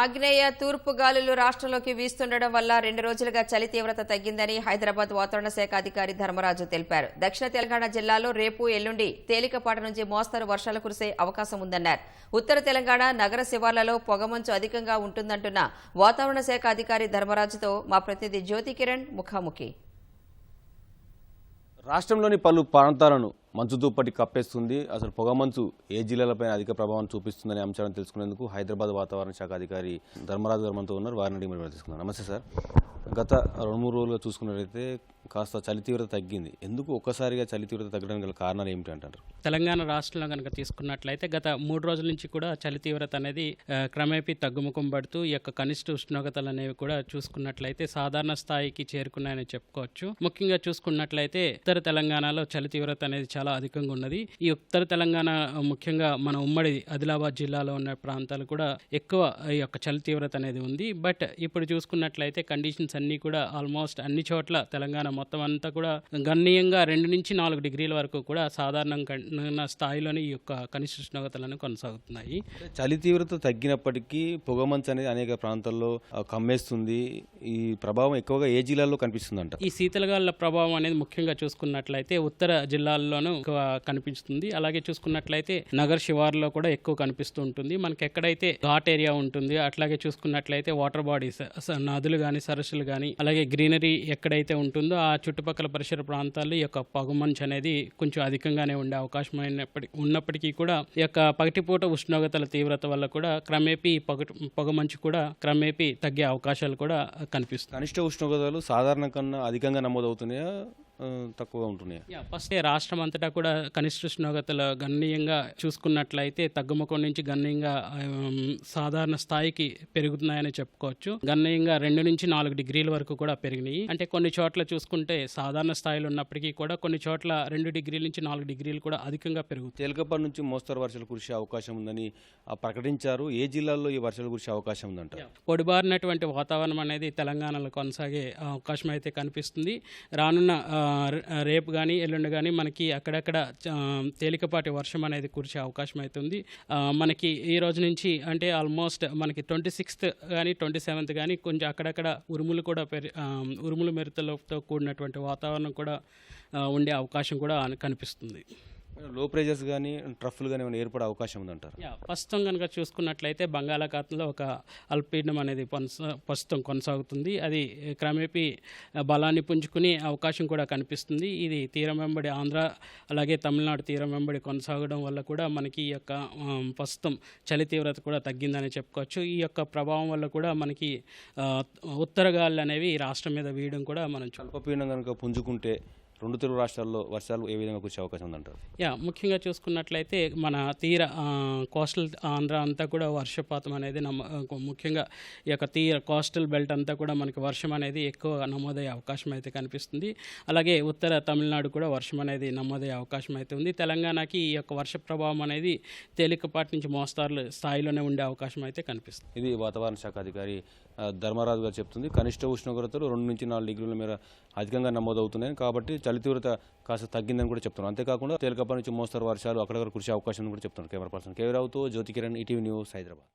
ఆగ్నేయ తూర్పు గాలులు రాష్ట్రంలోకి వీస్తుండడం వల్ల రెండు రోజులుగా చలి తీవ్రత తగ్గిందని హైదరాబాద్ వాతావరణ శాఖ అధికారి ధర్మరాజు తెలిపారు. దక్షిణ తెలంగాణ జిల్లాలో రేపు ఎల్లుండి తేలికపాటి నుంచి మోస్తరు వర్షాలు కురిసే అవకాశం ఉందన్నారు. ఉత్తర తెలంగాణ నగర శివార్లలో పొగమంచు అధికంగా ఉంటుందంటున్న వాతావరణ శాఖ అధికారి ధర్మరాజుతో మా ప్రతినిధి జ్యోతి కిరణ్ ముఖాముఖి. రాష్ట్రంలోని పలు ప్రాంతాలను మంచు దుప్పటి కప్పేస్తుంది. అసలు పొగమంచు ఏ జిల్లాలపై అధిక ప్రభావం చూపిస్తుందనే అంశాలను తెలుసుకునేందుకు హైదరాబాద్ వాతావరణ శాఖ అధికారి ధర్మరాజు గారు మనతో ఉన్నారు. వారిని అడిగి మనం తెలుసుకుందాం నమస్తే సార్. గత రెండు మూడు రోజులుగా చూసుకున్నట్లయితే కాస్త చలి తీవ్రత తగ్గింది. ఎందుకు ఒక్కసారిగా చలి తీవ్రత తగ్గడానికి గల కారణాలు ఏమిటి అంటారు? తెలంగాణ రాష్ట్రంలో కనుక తీసుకున్నట్లయితే గత మూడు రోజుల నుంచి కూడా చలి తీవ్రత అనేది క్రమేపీ తగ్గుముఖం పడుతూ ఈ యొక్క కనిష్ట ఉష్ణోగ్రతలు అనేవి కూడా చూసుకున్నట్లయితే సాధారణ స్థాయికి చేరుకున్నాయని చెప్పుకోవచ్చు. ముఖ్యంగా చూసుకున్నట్లయితే ఉత్తర తెలంగాణలో చలి తీవ్రత అనేది చాలా అధికంగా ఉన్నది. ఈ ఉత్తర తెలంగాణ ముఖ్యంగా మన ఉమ్మడి ఆదిలాబాద్ జిల్లాలో ఉన్న ప్రాంతాలు కూడా ఎక్కువ ఈ యొక్క చలి తీవ్రత అనేది ఉంది. బట్ ఇప్పుడు చూసుకున్నట్లయితే కండిషన్స్ అన్నీ కూడా ఆల్మోస్ట్ అన్ని చోట్ల తెలంగాణ మొత్తం అంతా కూడా గణనీయంగా రెండు నుంచి నాలుగు డిగ్రీల వరకు కూడా సాధారణ స్థాయిలోని ఈ యొక్క కనిష్ట ఉష్ణోగ్రతలను కొనసాగుతున్నాయి. చలి తీవ్రత తగ్గినప్పటికీ పొగమంచు అనేది అనేక ప్రాంతాల్లో కమ్మేస్తుంది. ఈ ప్రభావం ఎక్కువగా ఏ జిల్లాల్లో కనిపిస్తుందంట? ఈ శీతలగాలుల ప్రభావం అనేది ముఖ్యంగా చూసుకున్నట్లయితే ఉత్తర జిల్లాల్లోనూ ఎక్కువ కనిపిస్తుంది. అలాగే చూసుకున్నట్లయితే నగర్ శివార్లో కూడా ఎక్కువ కనిపిస్తూ ఉంటుంది. మనకి ఎక్కడైతే ఘాట్ ఏరియా ఉంటుంది అట్లాగే చూసుకున్నట్లయితే వాటర్ బాడీస్ నదులు కానీ సరస్సులు కానీ అలాగే గ్రీనరీ ఎక్కడైతే ఉంటుందో ఆ చుట్టుపక్కల పరిసర ప్రాంతాల్లో ఈ యొక్క పొగమంచు అనేది కొంచెం అధికంగానే ఉండే అవకాశం అయినప్పటి ఉన్నప్పటికీ కూడా ఈ యొక్క పగటిపూట ఉష్ణోగ్రతల తీవ్రత వల్ల కూడా క్రమేపీ పొగ పొగమంచు కూడా క్రమేపీ తగ్గే అవకాశాలు కూడా కనిపిస్తాయి కనిష్ట ఉష్ణోగ్రతలు సాధారణ కన్నా అధికంగా నమోదవుతున్నాయా? తక్కువగా ఉంటున్నాయా? ఫస్ట్ రాష్ట్రం అంతటా కూడా కనిష్ట ఉష్ణోగ్రతలు గణనీయంగా చూసుకున్నట్లయితే తగ్గుముఖం నుంచి గణనీయంగా సాధారణ స్థాయికి పెరుగుతున్నాయని చెప్పుకోవచ్చు. గణనీయంగా రెండు నుంచి నాలుగు డిగ్రీల వరకు కూడా పెరిగినాయి. అంటే కొన్ని చోట్ల చూసుకుంటే సాధారణ స్థాయిలో ఉన్నప్పటికీ కూడా కొన్ని చోట్ల రెండు డిగ్రీల నుంచి నాలుగు డిగ్రీలు కూడా అధికంగా పెరుగుతాయి తేలికపాటి నుంచి మోస్తరు వర్షాలు కురిసే అవకాశం ఉందని ప్రకటించారు. ఏ జిల్లాల్లో ఈ వర్షాలు కురిసే అవకాశం ఉందంట పొడిబారినటువంటి వాతావరణం అనేది తెలంగాణలో కొనసాగే అవకాశం అయితే కనిపిస్తుంది. రానున్న రేపు కానీ ఎల్లుండి కానీ మనకి అక్కడక్కడ తేలికపాటి వర్షం అనేది కురిసే అవకాశం అవుతుంది మనకి ఈ రోజు నుంచి అంటే ఆల్మోస్ట్ మనకి ట్వంటీ సిక్స్త్ కానీ ట్వంటీ సెవెంత్ కానీ కొంచెం అక్కడక్కడ ఉరుములు కూడా పెరి ఉరుములు మెరుతలతో కూడినటువంటి వాతావరణం కూడా ఉండే అవకాశం కూడా కనిపిస్తుంది. లో ప్రెజర్స్ కానీ ట్రఫ్లు కానీ ఏమైనా ఏర్పడే అవకాశం ఉందంటారు? ప్రస్తుతం కనుక చూసుకున్నట్లయితే బంగాళాఖాతంలో ఒక అల్పపీడనం అనేది ప్రస్తుతం కొనసాగుతుంది. అది క్రమేపీ బలాన్ని పుంజుకునే అవకాశం కూడా కనిపిస్తుంది. ఇది తీరం వెంబడి ఆంధ్ర అలాగే తమిళనాడు తీరం వెంబడి కొనసాగడం వల్ల కూడా మనకి ఈ యొక్క ప్రస్తుతం చలి తీవ్రత కూడా తగ్గిందని చెప్పుకోవచ్చు. ఈ యొక్క ప్రభావం వల్ల కూడా మనకి ఉత్తర గాలులు అనేవి రాష్ట్రం మీద వీయడం కూడా మనం అల్పపీడనం కనుక పుంజుకుంటే రెండు తెలుగు రాష్ట్రాల్లో వర్షాలు ఏ విధంగా కురిసే అవకాశం ఉందంటారు? యా ముఖ్యంగా చూసుకున్నట్లయితే మన తీర కోస్టల్ ఆంధ్ర అంతా కూడా వర్షపాతం అనేది నమ్మ ముఖ్యంగా ఈ యొక్క తీర కోస్టల్ బెల్ట్ అంతా కూడా మనకి వర్షం అనేది ఎక్కువ నమోదయ్యే అవకాశం అయితే కనిపిస్తుంది. అలాగే ఉత్తర తమిళనాడు కూడా వర్షం అనేది నమోదయ్యే అవకాశం అయితే ఉంది. తెలంగాణకి ఈ యొక్క వర్ష ప్రభావం అనేది తేలికపాటి నుంచి మోస్తారులు స్థాయిలోనే ఉండే అవకాశం అయితే కనిపిస్తుంది. ఇది వాతావరణ శాఖ అధికారి ధర్మరాజు గారు చెప్తుంది. కనిష్ట ఉష్ణోగ్రతలు రెండు నుంచి నాలుగు డిగ్రీల మేర అధికంగా నమోదవుతున్నాయి కాబట్టి చలి తీవ్రత కాస్త తగ్గిందని కూడా చెప్తున్నారు. అంతేకాకుండా తేలికపాటి నుంచి మోస్తరు వర్షాలు అక్కడక్కడ కురిసే అవకాశం కూడా చెప్తున్నారు కెమెరా పర్సన్ కేవీ రావుతో జ్యోతి కిరణ్ ఈటీవీ న్యూస్ హైదరాబాద్.